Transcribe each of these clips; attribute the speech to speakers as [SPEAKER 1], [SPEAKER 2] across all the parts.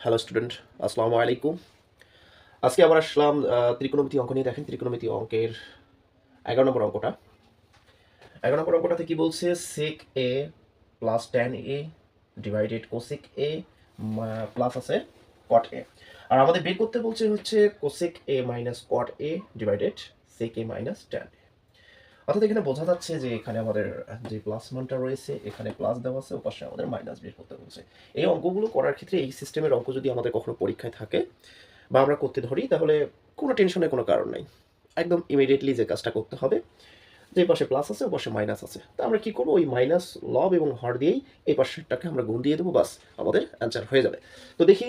[SPEAKER 1] Hello student আসসালামু আলাইকুম আজকে আবার আসলাম ত্রিকোণমিতি অঙ্ক নিয়ে। দেখেন, ত্রিকোণমিতি অঙ্কের এগারো নম্বর অঙ্কটা। এগারো নম্বর অঙ্কটাতে কি বলছে sec A plus tan A divided cosec A plus আছে কট এ আর আমাদের বের করতে বলছে হচ্ছে cosec A minus cot A divided sec A minus tan অর্থাৎ এখানে বোঝা যাচ্ছে যে এখানে আমাদের যে প্লাস মানটা রয়েছে, এখানে প্লাস দেওয়া আছে, ওপাশে আমাদের মাইনাস বের করতে বলছে এই অঙ্কগুলো করার ক্ষেত্রে এই সিস্টেমের অঙ্ক যদি আমাদের কখনো পরীক্ষায় থাকে বা আমরা করতে ধরি, তাহলে কোনো টেনশনের কোনো কারণ নাই। একদম ইমিডিয়েটলি যে কাজটা করতে হবে, যে পাশে প্লাস আছে ও পাশে মাইনাস আছে। তা আমরা কি করব? ওই মাইনাস লব এবং হর দিয়েই এই পাশেরটাকে আমরা গুণ দিয়ে দেবো, বাস আমাদের অ্যান্সার হয়ে যাবে। তো দেখি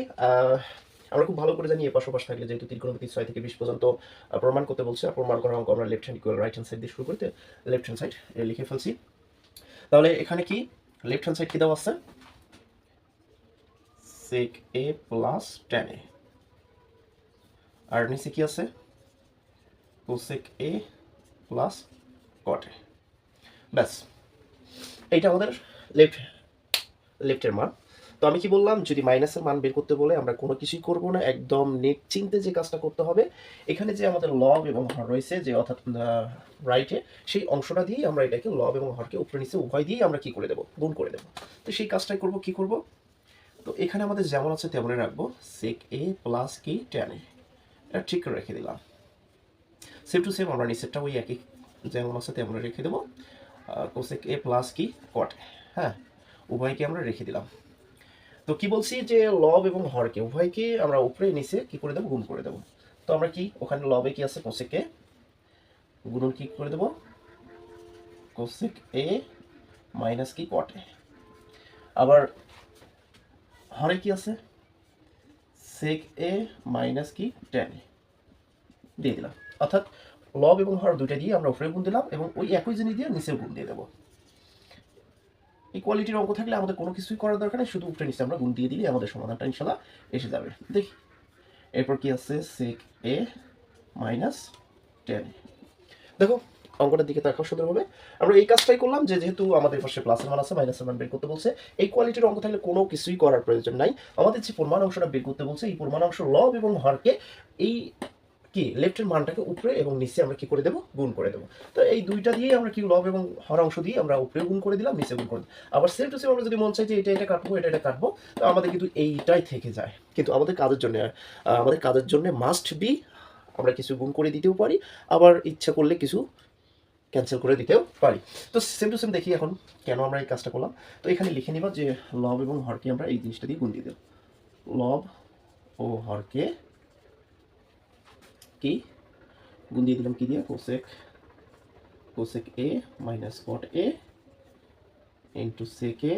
[SPEAKER 1] আমরা খুব ভালো করে জানি এ পাশ ওপাশ থাকলে যেহেতু ত্রিকোণমিতি ছয় থেকে বিশ পর্যন্ত প্রমাণ করতে বলছে। প্রমাণ করার অঙ্ক আমরা left hand equal right hand side দিয়ে শুরু করতে লেফট হ্যান্ড সাইড লিখে ফেলছি। তাহলে এখানে কি? লেফট হ্যান্ড সাইড কি দেওয়া আছে? sec a plus tan A আর নিচে কি আছে? cosec a প্লাস cot a ব্যাস, এইটা আমাদের লেফট লেফটের মান। তো আমি কি বললাম, যদি মাইনাসের মান বের করতে বলে আমরা কোনো কিছুই করব না, একদম নিশ্চিন্তে যে কাজটা করতে হবে, এখানে যে আমাদের লব এবং হর রয়েছে, যে অর্থাৎ রাইটে সেই অংশটা দিয়েই আমরা এটাকে লব এবং হরকে উপরে নিচে উভয় দিয়েই আমরা কি করে দেবো? গুণ করে দেবো। তো সেই কাজটাই করব, কি করব? তো এখানে আমাদের যেমন আছে তেমনই রাখব সেক এ প্লাস কি টেন এ এটা ঠিক করে রেখে দিলাম। সেম টু সেম আমরা নিচেরটা ওই একই যেমন আছে তেমন রেখে দেবো। কোসেক এ প্লাস কি কট হ্যাঁ উভয়কে আমরা রেখে দিলাম। তো কি বলছি যে লব এবং হরকে উভয়কে আমরা উপরে নিচে কি করে দেবো? গুণ করে দেবো। তো আমরা কি, ওখানে লবে কি আছে? কোসেকে গুণন কি করে দেবো? কোসেক এ মাইনাস কি? কট আবার হরে কি আছে? সেক এ মাইনাস কি? টেন দিয়ে দিলাম। অর্থাৎ লব এবং হর দুইটা দিয়ে আমরা উপরে গুণ দিলাম এবং ওই একই জিনিস দিয়ে নিচেও গুণ দিয়ে দেবো। এই কোয়ালিটির অঙ্ক থাকলে আমাদের কোনো কিছুই করার দরকার নেই, শুধু উপরে নিচে আমরা গুণ দিয়ে দিলে আমাদের সমাধানটা ইনশাল্লাহ এসে যাবে। দেখি। এরপর কি আছে? সেক এ মাইনাস টেন দেখো, অঙ্কটার দিকে তাকাও সুন্দরভাবে। আমরা এই কাজটাই করলাম যে যেহেতু আমাদের পাশে প্লাসের মান আছে মাইনাসের মান বের করতে বলছে, এই কোয়ালিটির অঙ্ক থাকলে কোনো কিছুই করার প্রয়োজন নাই। আমাদের যে পরিমাণ অংশটা বের করতে বলছে, এই পরিমাণ অংশ লব এবং হরকে এই কি লেফটের মানটাকে উপরে এবং নিচে আমরা কি করে দেবো? গুণ করে দেবো। তো এই দুইটা দিয়ে আমরা কি লব এবং হর অংশ দিয়ে আমরা উপরে গুণ করে দিলাম নিচে গুণ করে দিলাম। আবার সেম টু সেম আমরা যদি মন চাই যে এটা এটা কাটবো, এটা এটা কাটবো, তো আমাদের কিন্তু এইটাই থেকে যায়। কিন্তু আমাদের কাজের জন্য আমাদের কাজের জন্য মাস্ট বি আমরা কিছু গুণ করে দিতেও পারি, আবার ইচ্ছা করলে কিছু ক্যান্সেল করে দিতেও পারি। তো সেম টু সেম দেখি এখন কেন আমরা এই কাজটা করলাম। তো এখানে লিখে নিবা যে লব এবং হরকে আমরা এই জিনিসটা দিয়ে গুণ দিয়ে দেব। লব ও হরকে কি? গুণ দিয়ে দিলাম কি দিয়ে? Cosec cosec A minus cot A into sec A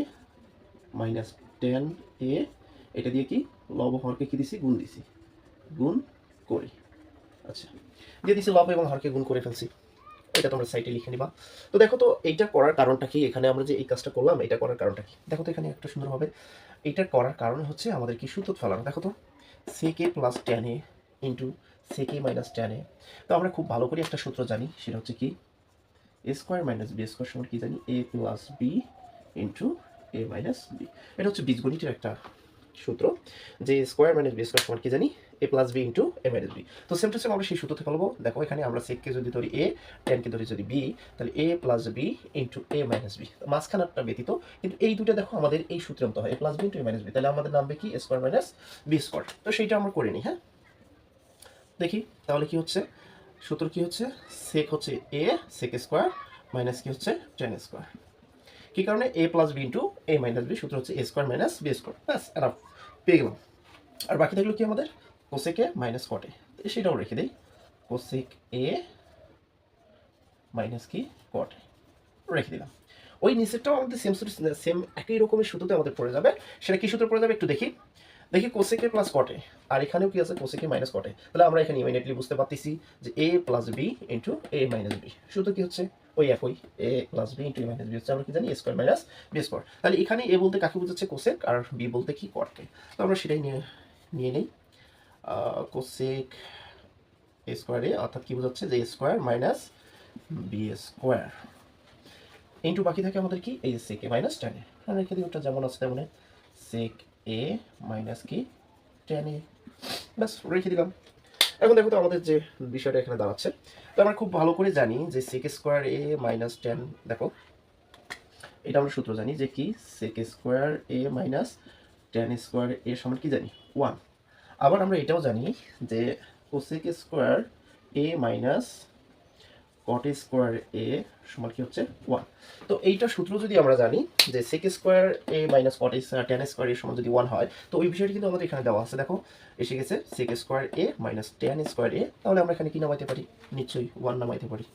[SPEAKER 1] minus tan A এটা দিয়ে কি? লব হরকে কি দিছি? গুণ দিছি। গুণ করি। আচ্ছা দিয়ে দিছি লব এবং হরকে গুণ করে ফেলছি। এটা তোমরা সাইটে লিখে নিবা। তো দেখো তো, এইটা করার কারণটা কি? এখানে আমরা যে এই কাজটা করলাম, এটা করার কারণটা কি? দেখো তো এখানে একটা সুন্দরভাবে। এইটা করার কারণ হচ্ছে আমাদের কি? সূত্র ফেলানো দেখো তো sec A plus tan A into sec A minus tan A. তো আমরা খুব ভালো করে একটা সূত্র জানি, সেটা হচ্ছে কি? A square minus B square সমান কি জানি? A plus B into A minus B এটা হচ্ছে বীজগণিতের একটা সূত্র, যে স্কোয়ার মাইনাস বি স্কোয়ার সমান কি জানি? A plus B into A minus B তো সেম টু সেম আমরা সেই সূত্র থেকে বলব দেখো, এখানে আমরা সেককে যদি ধরি এ টেনকে ধরি যদি বি তাহলে A plus B into A minus B মাঝখানারটা ব্যতীত, কিন্তু এই দুটো দেখো আমাদের এই সূত্রে মতো হয় A plus B into A minus B তাহলে আমাদের নামবে কি? স্কোয়ার মাইনাস বি স্কোয়ার তো সেইটা আমরা করিনি হ্যাঁ? দেখি, তাহলে কি হচ্ছে? সূত্র কি হচ্ছে? সেক হচ্ছে এ সেক স্কোয়ার মাইনাস কি হচ্ছে? টেন স্কোয়ার কি কারণে? A plus B into A minus B সূত্র হচ্ছে A square minus B square ব্যাস এনাফ পেয়ে গেলাম। আর বাকি থাকল কি আমাদের? কোসেক মাইনাস কটে সেটাও রেখে দিই। কোসেক এ মাইনাস কি? কটে রেখে দিলাম। ওই নিচেরটাও আমাদের সেম সেম একই রকমের সূত্রতে আমাদের পড়ে যাবে। সেটা কি সূত্র পড়ে যাবে? একটু দেখি। দেখি কোসেকে প্লাস কটে আর এখানেও কি আছে? কোসেকে মাইনাস কটে তাহলে আমরা এখানে ইমিডিয়েটলি বুঝতে পারতেছি যে A plus B into A minus B শুধু কি হচ্ছে? ওই একই। A plus B into A minus B হচ্ছে। আমরা কি জানি? A square minus B square তাহলে এখানে এ বলতে কাকে বোঝাচ্ছে? কোসেক আর বি বলতে কি কটকে তো আমরা সেটাই নিয়ে নিয়ে নেই। কোসেক এ স্কোয়ারে অর্থাৎ কি বোঝাচ্ছে? যে A square minus B square into বাকি থাকে আমাদের কি? এই সেক মাইনাস টেন। রেখে দিই, ওটা যেমন আছে তেমন। সেক এ মাইনাস কি? টেন এ ব্যাস, রেখে দিলাম। এখন দেখো তো আমাদের যে বিষয়টা এখানে দাঁড়াচ্ছে। তো আমরা খুব ভালো করে জানি যে sec square A minus tan দেখো, এটা আমরা সূত্র জানি যে কি? Sec square A minus tan square A সমান কি জানি? ওয়ান আবার আমরা এটাও জানি যে cosec square A minus cot square A সমান কি হচ্ছে ওয়ান তো এইটা সূত্র যদি আমরা জানি যে sec square A minus cot tan square এর সমান যদি ওয়ান হয়, তো ওই বিষয়টি কিন্তু আমাদের এখানে দেওয়া আছে। দেখো, এসে গেছে sec square A minus tan square A তাহলে আমরা এখানে কি নামাইতে পারি? নিশ্চয়ই ওয়ান নামাইতে পারি।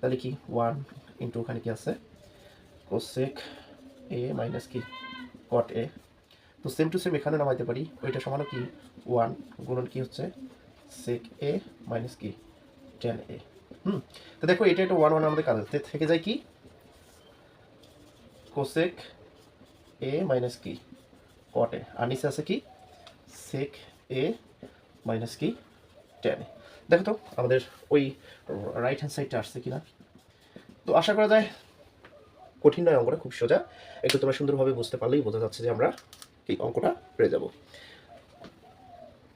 [SPEAKER 1] তাহলে কি ওয়ান ইন্টু ওখানে কি আছে? কোসেক এ মাইনাস কি? কট এ তো সেম টু সেম এখানে নামাইতে পারি। ওইটা সমানও কি? ওয়ান গুণন কি হচ্ছে? সেক এ মাইনাস কি? টেন এ হুম, তো দেখো, এটা একটা ওয়ান ওয়ান আমাদের কাছে থেকে যায় কি? কোসেক এ মাইনাস কি কট আর নিচে আছে কি? সেক এ মাইনাস কি টেন দেখো তো, আমাদের ওই রাইট হ্যান্ড সাইডটা আসছে কিনা? তো আশা করা যায় কঠিন নয়, অঙ্কটা খুব সোজা। একটু তোমরা সুন্দরভাবে বুঝতে পারলেই বোঝা যাচ্ছে যে আমরা এই অঙ্কটা পেরে যাব।